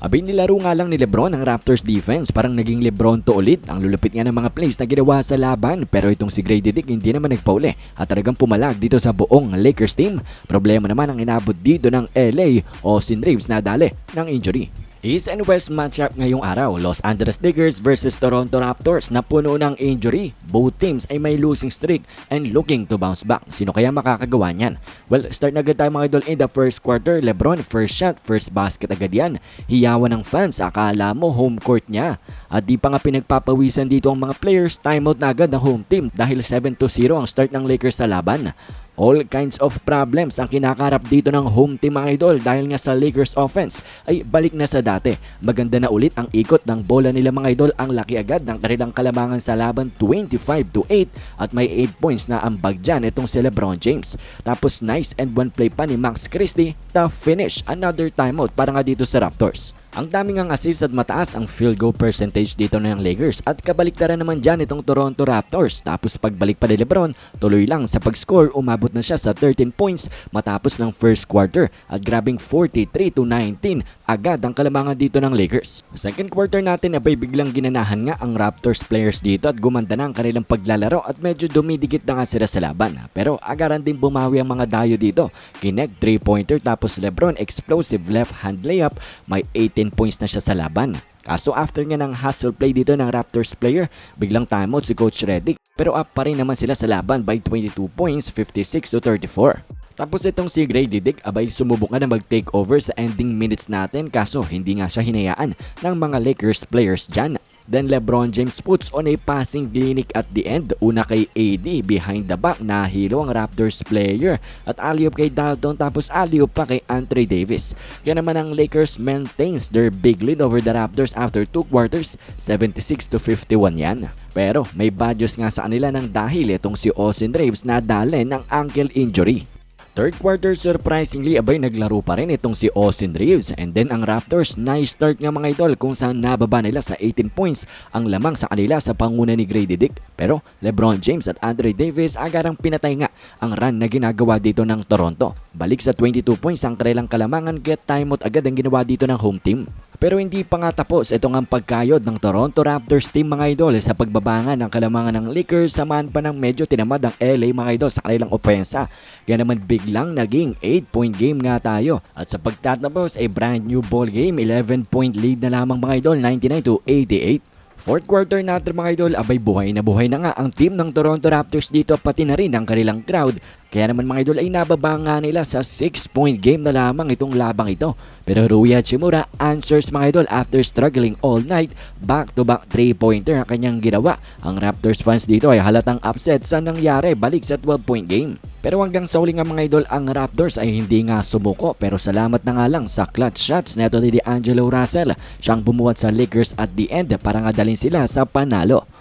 Abay nilaro nga lang ni Lebron ang Raptors defense. Parang naging Lebron to ulit. Ang lulupit nga ng mga plays na ginawa sa laban. Pero itong si Grady Dick hindi naman nagpauli. At talagang pumalag dito sa buong Lakers team. Problema naman ang inabot dito ng LA Austin Reeves na dali ng injury. East and West matchup ngayong araw, Los Angeles Lakers versus Toronto Raptors na puno ng injury. Both teams ay may losing streak and looking to bounce back. Sino kaya makakagawa niyan? Well, start na agad tayo mga idol in the first quarter. Lebron, first shot, first basket agad yan. Hiyawan ng fans, akala mo home court niya. At di pa nga pinagpapawisan dito ang mga players, timeout na agad ng home team dahil 7-0 ang start ng Lakers sa laban. All kinds of problems ang kinakarap dito ng home team mga idol dahil nga sa Lakers offense ay balik na sa dati. Maganda na ulit ang ikot ng bola nila mga idol ang laki agad ng kanilang kalamangan sa laban 25 to 8 at may 8 points na ambag dyan itong si Lebron James. Tapos nice and one play pa ni Max Christie to finish another timeout para nga dito sa Raptors. Ang daming ang assist at mataas ang field goal percentage dito ng Lakers at kabaliktaran naman dyan itong Toronto Raptors. Tapos pagbalik pa ni Lebron, tuloy lang sa pag-score umabot na siya sa 13 points matapos ng first quarter at grabing 43 to 19 agad ang kalamangan dito ng Lakers. Second quarter natin abay biglang ginanahan nga ang Raptors players dito at gumanda na ang kanilang paglalaro at medyo dumidikit na nga sila sa laban. Pero agaran din bumawi ang mga dayo dito. Kinect 3-pointer tapos Lebron explosive left hand layup may 18 points na siya sa laban. Kaso after nga ng hustle play dito ng Raptors player, biglang timeout si Coach Redick. Pero up pa rin naman sila sa laban by 22 points, 56 to 34. Tapos itong si Grady Dick abay sumubok na mag-take over sa ending minutes natin kaso hindi nga siya hinayaan ng mga Lakers players dyan. Then Lebron James puts on a passing clinic at the end. Una kay AD behind the back na hilo ang Raptors player at alley-oop kay Dalton tapos alley-oop pa kay Andre Davis. Kaya naman ang Lakers maintains their big lead over the Raptors after 2 quarters 76 to 51 yan. Pero may badges nga sa kanila ng dahil itong si Austin Reeves na dali ng ankle injury. Third quarter surprisingly abay naglaro pa rin itong si Austin Reeves and then ang Raptors nice start nga mga idol kung saan nababa nila sa 18 points ang lamang sa kanila sa panguna ni Grady Dick pero LeBron James at Andre Davis agarang pinatay nga ang run na ginagawa dito ng Toronto. Balik sa 22 points ang kanilang kalamangan get timeout agad ang ginawa dito ng home team. Pero hindi pa nga tapos itong ang pagkayod ng Toronto Raptors team mga idol sa pagbabangan ng kalamangan ng Lakers samahan pa ng medyo tinamad ang LA mga idol sa kanilang opensa. Kaya naman biglang naging 8 point game nga tayo. At sa pagtatapos ay brand new ball game 11 point lead na lamang mga idol 99 to 88. Fourth quarter natin mga idol, abay buhay na buhay na nga ang team ng Toronto Raptors dito pati na rin ang kanilang crowd. Kaya naman mga idol ay nababa nga nila sa 6 point game na lamang itong labang ito. Pero Rui Hachimura answers mga idol after struggling all night, back to back 3 pointer ang kanyang ginawa. Ang Raptors fans dito ay halatang upset sa nangyari balik sa 12 point game. Pero hanggang sa huli nga mga idol, ang Raptors ay hindi nga sumuko. Pero salamat na nga lang sa clutch shots neto ni D'Angelo Russell. Siyang bumuwat sa Lakers at the end para nga dalhin sila sa panalo.